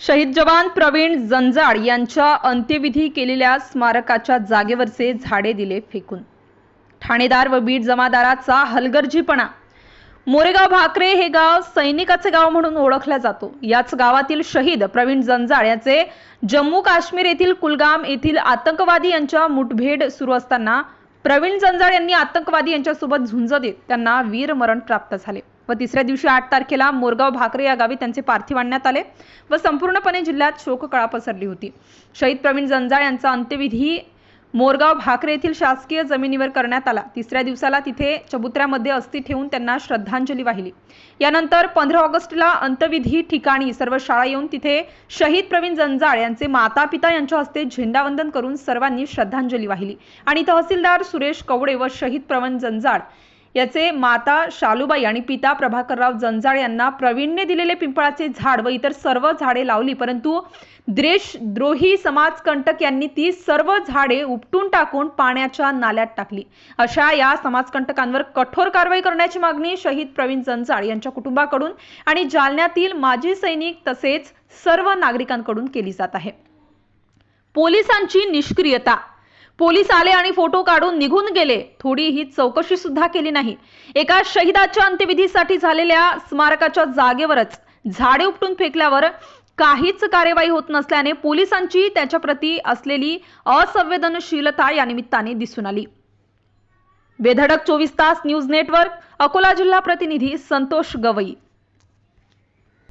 शहीद जवान प्रवीण जंजाड यांच्या अंत्यविधी केलेल्या स्मारकाच्या जागेवरचे झाडे दिले फेकून. ठाणेदार व बीड जमादाराचा हलगर्जीपणा. मोरेगाव भाकरे हे गाव सैनिकाचे गाव म्हणून ओळखला जातो. याच गावातील शहीद प्रवीण जंजाळ याचे जम्मू काश्मीर येथील कुलगाम येथील आतंकवादी यांच्या मुठभेड सुरू असताना प्रवीण जंजाळ यांनी आतंकवादी यांच्यासोबत झुंज देत त्यांना वीरमरण प्राप्त झाले. व तिसऱ्या दिवशी आठ तारखेला मोरगाव भाकरे या गावी त्यांचे पार्थिव आणण्यात आले व संपूर्णपणे जिल्ह्यात शोककळा पसरली होती. शहीद प्रवीण जंजाळ यांचा अंत्यविधी मोरगाव भाकरे येथील शासकीय जमिनीवर करण्यात आला. तिसऱ्या दिवसाला तिथे चबुत्र्यामध्ये अस्थि ठेवून त्यांना श्रद्धांजली वाहिली. यानंतर पंधरा ऑगस्टला अंत्यविधी ठिकाणी सर्व शाळा येऊन तिथे शहीद प्रवीण जंजाळ यांचे माता पिता यांच्या हस्ते झेंडावंदन करून सर्वांनी श्रद्धांजली वाहिली. आणि तहसीलदार सुरेश कवडे व शहीद प्रवीण जंजाळ याचे माता शालूबाई आणि पिता प्रभाकरराव जंजाळ यांना प्रवीणने दिलेले पिंपळाचे झाड व इतर सर्व झाडे लावली. परंतु देशद्रोही समाजकंटक यांनी ती सर्व झाडे उपटून टाकून पाण्याच्या नाल्यात टाकली. अशा या समाजकंटकांवर कठोर कारवाई करण्याची मागणी शहीद प्रवीण जंजाळ यांच्या कुटुंबाकडून आणि जालन्यातील माजी सैनिक तसेच सर्व नागरिकांकडून केली जात आहे. पोलिसांची निष्क्रियता पोलीस आले आणि फोटो काढून निघून गेले. थोडी ही चौकशी सुद्धा केली नाही. एका शहीदाच्या अंत्यविधीसाठी झालेल्या स्मारकाच्या जागेवरच झाडे उपटून फेकल्यावर काहीच कार्यवाही होत नसल्याने पोलिसांची त्याच्याप्रती असलेली असंवेदनशीलता या निमित्ताने दिसून आली. बेधडक चोवीस तास न्यूज नेटवर्क अकोला जिल्हा प्रतिनिधी संतोष गवई.